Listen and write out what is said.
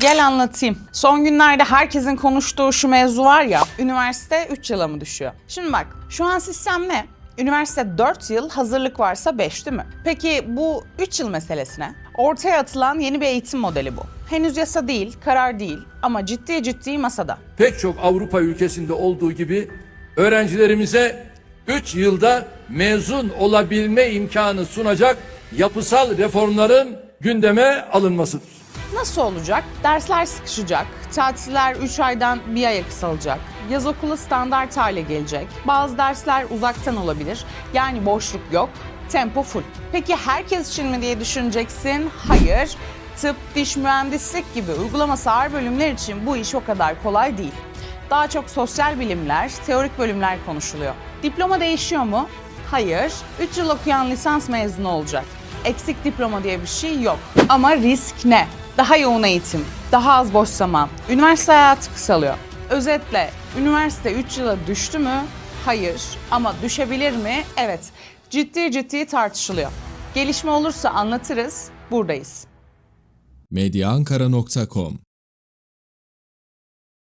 Gel anlatayım. Son günlerde herkesin konuştuğu şu mevzu var ya, üniversite 3 yıla mı düşüyor? Şimdi bak, şu an sistem ne? Üniversite 4 yıl, hazırlık varsa 5 değil mi? Peki bu 3 yıl meselesine? Ortaya atılan yeni bir eğitim modeli bu. Henüz yasa değil, karar değil ama ciddi ciddi masada. pek çok Avrupa ülkesinde olduğu gibi öğrencilerimize 3 yılda mezun olabilme imkanı sunacak yapısal reformların gündeme alınmasıdır. Nasıl olacak? Dersler sıkışacak, tatiller 3 aydan bir aya kısalacak, yaz okulu standart hale gelecek, bazı dersler uzaktan olabilir, yani boşluk yok, tempo full. Peki herkes için mi diye düşüneceksin? Hayır. Tıp, diş mühendislik gibi uygulaması ağır bölümler için bu iş o kadar kolay değil. Daha çok sosyal bilimler, teorik bölümler konuşuluyor. Diploma değişiyor mu? Hayır. 3 yıl okuyan lisans mezunu olacak. Eksik diploma diye bir şey yok. Ama risk ne? Daha yoğun eğitim, daha az boş zaman, üniversite hayatı kısalıyor. Özetle, üniversite 3 yıla düştü mü? Hayır. Ama düşebilir mi? Evet. Ciddi ciddi tartışılıyor. Gelişme olursa anlatırız, buradayız. medyaankara.com